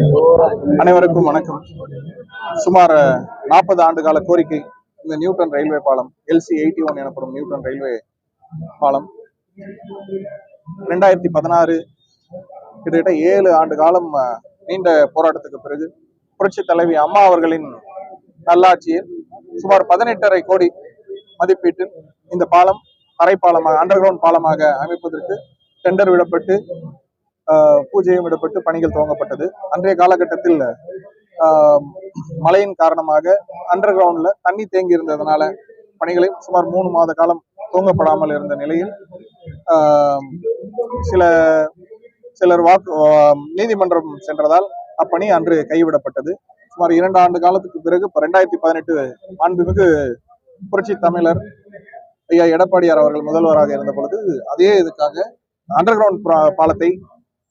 அனைவருக்கும் வணக்கம். சுமார் நாற்பது ஆண்டு கால கோரிக்கை இந்த நியூட்டன் ரயில்வே பாலம் எல்சி எயிட்டி ஒன் எனப்படும் நியூட்டன் ரயில்வே பாலம். ரெண்டாயிரத்தி பதினாறு கிட்டத்தட்ட ஏழு ஆண்டு காலம் நீண்ட போராட்டத்துக்கு பிறகு புரட்சி தலைவி அம்மா அவர்களின் நல்லாட்சியில் சுமார் பதினெட்டரை கோடி மதிப்பீட்டில் இந்த பாலம் தரைப்பாலமாக அண்டர் கிரவுண்ட் பாலமாக அமைப்பதற்கு டெண்டர் விடப்பட்டு பூஜையும் விடப்பட்டு பணிகள் துவங்கப்பட்டது. அன்றைய காலகட்டத்தில் மழையின் காரணமாக அண்டர் கிரவுண்ட்ல தண்ணி தேங்கி இருந்ததுனால பணிகளை சுமார் மூணு மாத காலம் துவங்கப்படாமல் இருந்த நிலையில் சில சிலர் வாக்கு நீதிமன்றம் சென்றதால் அப்பணி அன்று கைவிடப்பட்டது. சுமார் இரண்டு ஆண்டு காலத்துக்கு பிறகு இப்போ ரெண்டாயிரத்தி பதினெட்டு மாண்புமிகு புரட்சி தமிழர் ஐயா எடப்பாடியார் அவர்கள் முதல்வராக இருந்த பொழுது அதே இதுக்காக அண்டர் கிரவுண்ட் பாலத்தை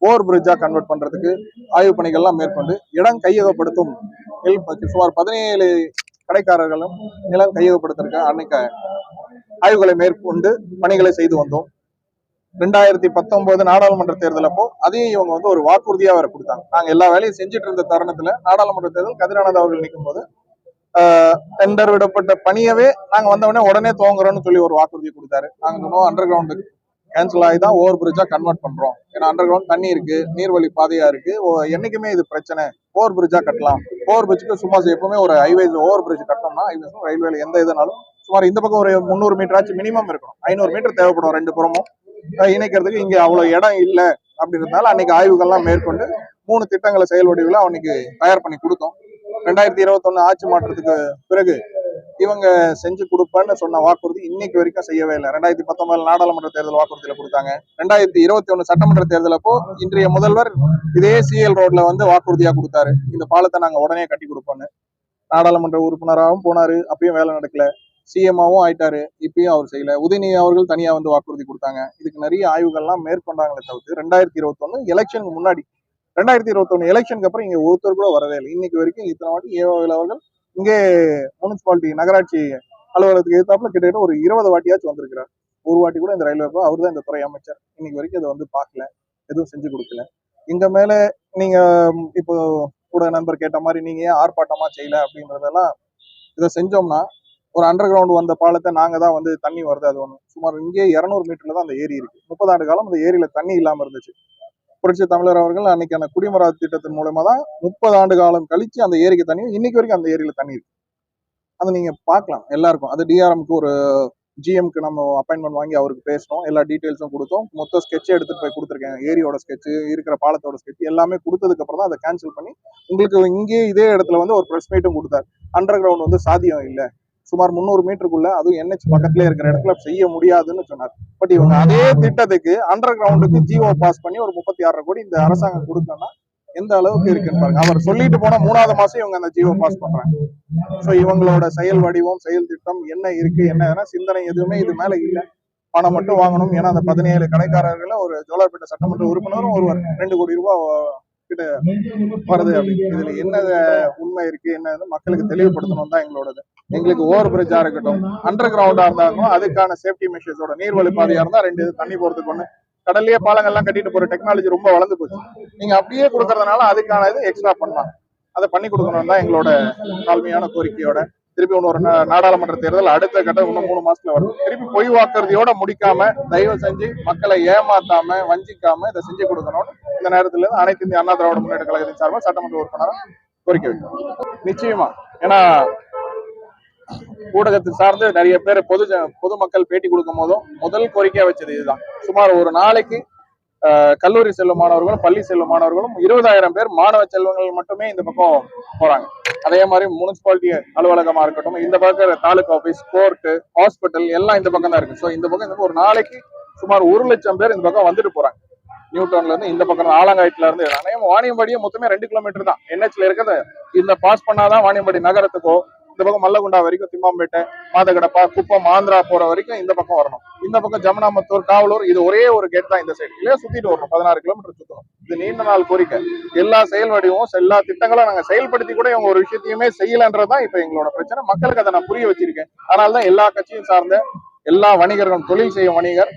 ஓவர் பிரிட்ஜா கன்வெர்ட் பண்றதுக்கு ஆய்வு பணிகள்லாம் மேற்கொண்டு இடம் கையகப்படுத்தும் இல் சுமார் பதினேழு கடைக்காரர்களும் நிலம் கையகப்படுத்திருக்க அன்னைக்கு ஆய்வுகளை மேற்கொண்டு பணிகளை செய்து வந்தோம். ரெண்டாயிரத்தி பத்தொன்பது நாடாளுமன்ற தேர்தல் அப்போ அதையும் இவங்க வந்து ஒரு வாக்குறுதியா வேற கொடுத்தாங்க. நாங்க எல்லா வேலையும் செஞ்சுட்டு இருந்த தருணத்துல நாடாளுமன்ற தேர்தல் கதிரானந்த் அவர்கள் நிற்கும் போது டெண்டர் விடப்பட்ட பணியவே நாங்க வந்த உடனே உடனே துவங்குறோம்னு சொல்லி ஒரு வாக்குறுதி கொடுத்தாரு. நாங்க சொன்னோம் அண்டர் கிரவுண்டுக்கு கேன்சல் ஆகி தான் ஓவர் பிரிட்ஜா கன்வெர்ட் பண்றோம். ஏன்னா அண்டர் கிரவுண்ட் தண்ணி இருக்கு நீர்வழி பாதையா இருக்கு. ஓ- என்னைக்குமே இது பிரச்சனை. ஓவர் பிரிட்ஜா கட்டலாம். ஓவர் பிரிட்ஜுக்கு சும்மா எப்பவுமே ஒரு ஹைவேஸ் ஓவர் பிரிட்ஜ் கட்டணும்னா ரயில்வேல எந்த இதுனாலும் சுமார் இந்த பக்கம் ஒரு முந்நூறு மீட்டர் ஆச்சு மினிமம் இருக்கணும். ஐநூறு மீட்டர் தேவைப்படும் ரெண்டு புறமும். இணைக்கிறதுக்கு இங்க அவ்வளவு இடம் இல்ல அப்படின்றதுனால அன்னைக்கு ஆய்வுகள்லாம் மேற்கொண்டு மூணு திட்டங்களை செயல் வடிவில் தயார் பண்ணி கொடுத்தோம். ரெண்டாயிரத்தி இருபத்தொன்னு ஆட்சி மாற்றத்துக்கு பிறகு இவங்க செஞ்சு கொடுப்பேன்னு சொன்ன வாக்குறுதி இன்னைக்கு வரைக்கும் செய்யவே இல்லை. ரெண்டாயிரத்தி பத்தொன்பதுல நாடாளுமன்ற தேர்தல் வாக்குறுதியில கொடுத்தாங்க. ரெண்டாயிரத்தி இருபத்தி ஒண்ணு சட்டமன்ற தேர்தல் அப்போ இன்றைய முதல்வர் இதே சிஎல் ரோட்ல வந்து வாக்குறுதியா கொடுத்தாரு. இந்த பாலத்தை நாங்க உடனே கட்டி கொடுப்போம்னு. நாடாளுமன்ற உறுப்பினராகவும் போனாரு. அப்பயும் வேலை நடக்கல. சிஎம்மாவும் ஆயிட்டாரு. இப்பயும் அவர் செய்யல. உதயநிதி அவர்கள் தனியா வந்து வாக்குறுதி கொடுத்தாங்க. இதுக்கு நிறைய ஆய்வுகள்லாம் மேற்கொண்டாங்களே தவிர்த்து ரெண்டாயிரத்தி இருபத்தொன்னு எலெக்ஷனுக்கு முன்னாடி. ரெண்டாயிரத்தி இருபத்தொன்னு எலெக்ஷனுக்கு அப்புறம் இங்க ஒருத்தர் கூட வரவே இல்லை. இன்னைக்கு வரைக்கும் இத்தனை வாட்டி ஏவாவில் அவர்கள் இங்கே முனிசிபாலிட்டி நகராட்சி அலுவலகத்துக்கு எதிர்த்தாப்புல கிட்டத்தட்ட ஒரு இருபது வாட்டியாச்சும் வந்திருக்கிறார். ஒரு வாட்டி கூட இந்த ரயில்வே அவர் தான் இந்த துறை அமைச்சர். இன்னைக்கு வரைக்கும் இதை வந்து பார்க்கல. எதுவும் செஞ்சு கொடுக்கல. இங்க மேல நீங்க இப்போ கூட நண்பர் கேட்ட மாதிரி நீங்க ஏன் ஆர்ப்பாட்டமா செய்யல அப்படின்றதெல்லாம் இதை செஞ்சோம்னா ஒரு அண்டர் கிரவுண்ட் வந்த பாலத்தை நாங்க தான் வந்து தண்ணி வருது அது ஒண்ணு. சுமார் இங்கே இருநூறு மீட்டர்ல தான் அந்த ஏரி இருக்கு. முப்பது ஆண்டு காலம் அந்த ஏரியில தண்ணி இல்லாம இருந்துச்சு. புரட்சி தமிழர் அவர்கள் அன்னைக்கான குடிமராத்து திட்டத்தின் மூலமா தான் முப்பது ஆண்டு காலம் கழிச்சு அந்த ஏரிக்கு தண்ணி இன்னைக்கு வரைக்கும் அந்த ஏரியில தண்ணி இருக்கு அதை நீங்க பார்க்கலாம் எல்லாருக்கும். அது டிஆர்எம்க்கு ஒரு ஜிஎம்க்கு நம்ம அப்பாயின்மெண்ட் வாங்கி அவருக்கு பேசணும். எல்லா டீட்டெயில்ஸும் கொடுத்தோம். மொத்த ஸ்கெட்ச் எடுத்துட்டு போய் கொடுத்துருக்கேன். ஏரியோட ஸ்கெட்ச் இருக்கிற பாலத்தோட ஸ்கெட்ச் எல்லாமே கொடுத்ததுக்கு அப்புறம் தான் அதை கேன்சல் பண்ணி உங்களுக்கு இங்கே இதே இடத்துல வந்து ஒரு ப்ரெஸ் மீட்டும் கொடுத்தார். அண்டர் கிரவுண்ட் வந்து சாத்தியம் இல்லை. சுமார் முந்நூறு மீட்டருக்குள்ள அதுவும் என்ஹெச் பக்கத்துல இருக்கிற இடத்துல செய்ய முடியாதுன்னு சொன்னார். பட் இவங்க அதே திட்டத்துக்கு அண்டர் கிரவுண்டுக்கு ஜிஓ பாஸ் பண்ணி ஒரு முப்பத்தி ஆறு கோடி இந்த அரசாங்கம் கொடுத்தோம்னா எந்த அளவுக்கு இருக்குன்னு பாருங்க. அவர் சொல்லிட்டு போனா மூணாவது மாசம் இவங்க அந்த ஜிஓ பாஸ் பண்றாங்க. சோ இவங்களோட செயல் வடிவம் செயல் திட்டம் என்ன இருக்கு என்ன சிந்தனை எதுவுமே இது மேல இல்ல. பணம் மட்டும் வாங்கணும். ஏன்னா அந்த பதினேழு கடைக்காரர்கள ஒரு ஜோலார்பேட்டை சட்டமன்ற உறுப்பினரும் ஒருவர். ரெண்டு கோடி ரூபாய் கிட்ட வருது அப்படின்னு இதுல என்ன உண்மை இருக்கு? என்ன மக்களுக்கு தெளிவுபடுத்தணும் தான் எங்களோடது. எங்களுக்கு ஓவர் பிரிட்ஜா இருக்கட்டும் அண்டர் கிரவுண்டா இருந்தாலும் அதுக்கான சேஃப்டி மெஷர்ஸோட நீர்வழி பாதையா இருந்தா ரெண்டு இது தண்ணி போறதுக்கு ஒண்ணு. கடல்லயே பாலங்கள்லாம் கட்டிட்டு போற டெக்னாலஜி ரொம்ப வளர்ந்து போச்சு. நீங்க அப்படியே கொடுக்கறதுனால அதுக்கான இது எக்ஸ்ட்ரா பண்ணலாம் அதை பண்ணி கொடுக்கணும் தான் எங்களோட தாழ்மையான கோரிக்கையோட திருப்பி இன்னொரு நாடாளுமன்ற தேர்தல் அடுத்த கட்டம் இன்னும் மூணு மாசத்துல வரும். திருப்பி பொய் வாக்குறுதியோட முடிக்காம தயவு செஞ்சு மக்களை ஏமாத்தாம வஞ்சிக்காம இதை செஞ்சு கொடுக்கணும்னு இந்த நேரத்துல இருந்து அனைத்து இந்திய அண்ணா திராவிட முன்னேற்ற கழகத்தின் சார்பாக சட்டமன்ற உறுப்பினரும் கோரிக்கை வைக்கிறோம். நிச்சயமா. ஏன்னா ஊடகத்தை சார்ந்து நிறைய பேர் பொது பொதுமக்கள் பேட்டி கொடுக்கும் போதும் முதல் கோரிக்கையா வச்சது இதுதான். சுமார் ஒரு நாளைக்கு கல்லூரி செல்லும் மாணவர்களும் பள்ளி செல்லும் மாணவர்களும் இருபதாயிரம் பேர் மாணவ செல்வங்கள் மட்டுமே இந்த பக்கம் போறாங்க. அதே மாதிரி முனிசிபாலிட்டி அலுவலகமா இருக்கட்டும் இந்த பக்கம் தாலுகா ஆபீஸ் கோர்ட்டு ஹாஸ்பிட்டல் எல்லாம் இந்த பக்கம் தான் இருக்கு. ஸோ இந்த பக்கம் இந்த ஒரு நாளைக்கு சுமார் ஒரு லட்சம் பேர் இந்த பக்கம் வந்துட்டு போறாங்க. நியூட்டன்ல இருந்து இந்த பக்கம் ஆலங்காயத்துல இருந்து அநேகம் மொத்தமே ரெண்டு கிலோமீட்டர் தான். என்ஹெச்ல இருக்கிறது இந்த பாஸ் பண்ணாதான் வாணியம்பாடி நகரத்துக்கோ இந்த பக்கம் மல்லகுண்டா வரைக்கும் திம்மாம்பேட்டை மாதகடப்பா குப்பம் ஆந்திரா போற வரைக்கும் இந்த பக்கம் வரணும். இந்த பக்கம் ஜமனாமத்தூர் காவலூர் இது ஒரே ஒரு கேட் தான் இந்த சைடு இல்லையா? சுத்திட்டு வரணும். பதினாறு கிலோமீட்டர் சுத்தணும். இது நீண்ட நாள் கோரிக்கை. எல்லா செயல் வடிவும் எல்லா திட்டங்களும் நாங்க செயல்படுத்தி கூட இவங்க ஒரு விஷயத்தையுமே செய்யலன்றதுதான் இப்ப எங்களோட பிரச்சனை. மக்களுக்கு அதை நான் புரிய வச்சிருக்கேன். அதனாலதான் எல்லா கட்சியும் சார்ந்த எல்லா வணிகர்களும் தொழில் செய்யும் வணிகர்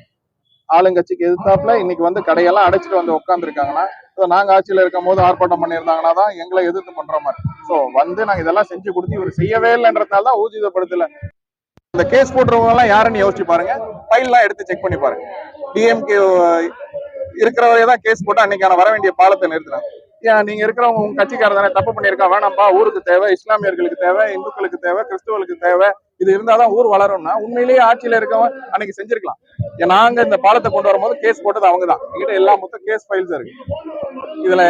ஆளுங்கட்சிக்கு எதிர்த்தாப்புல இன்னைக்கு வந்து கடையெல்லாம் அடைச்சிட்டு வந்து உட்காந்துருக்காங்கன்னா நாங்க ஆட்சியில இருக்கும் போது ஆர்ப்பாட்டம் பண்ணியிருந்தாங்கன்னா தான் எங்களை எதிர்த்து பண்ற மாதிரி. ஸோ வந்து நாங்கள் இதெல்லாம் செஞ்சு கொடுத்து இவர் செய்யவே இல்லைன்றதுனால தான் ஊர்ஜிதப்படுத்தல இந்த கேஸ் போட்டுறவங்க எல்லாம் யாருன்னு யோசிச்சு பாருங்க. ஃபைல்லாம் எடுத்து செக் பண்ணி பாருங்க. டிஎம்கே இருக்கிறவரையே தான் கேஸ் போட்டு அன்னைக்கான வர வேண்டிய பாலத்தை நிறுத்தினாங்க நீங்க இருக்கிறவங்க உங்க கட்சிக்காரர் தானே தப்பு பண்ணியிருக்கா வேணாம்பா ஊருக்கு தேவை இஸ்லாமியர்களுக்கு தேவை இந்துக்களுக்கு தேவை கிறிஸ்துவர்களுக்கு தேவை இது இருந்தாதான் ஊர் வளரும்னா உண்மையிலேயே ஆட்சியில இருக்கவன் அன்னைக்கு செஞ்சிருக்கலாம். ஏன் நாங்க இந்த பாலத்தை கொண்டு வரும்போது கேஸ் போட்டது அவங்க தான் எங்கிட்ட எல்லா மொத்தம் கேஸ் ஃபைல்ஸ் இருக்கு. இதுல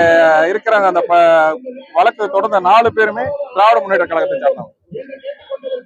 இருக்கிறாங்க அந்த ப- வழக்கு தொடர்ந்த நாலு பேருமே திராவிட முன்னேற்ற கழகத்தை சார்ந்தவங்க.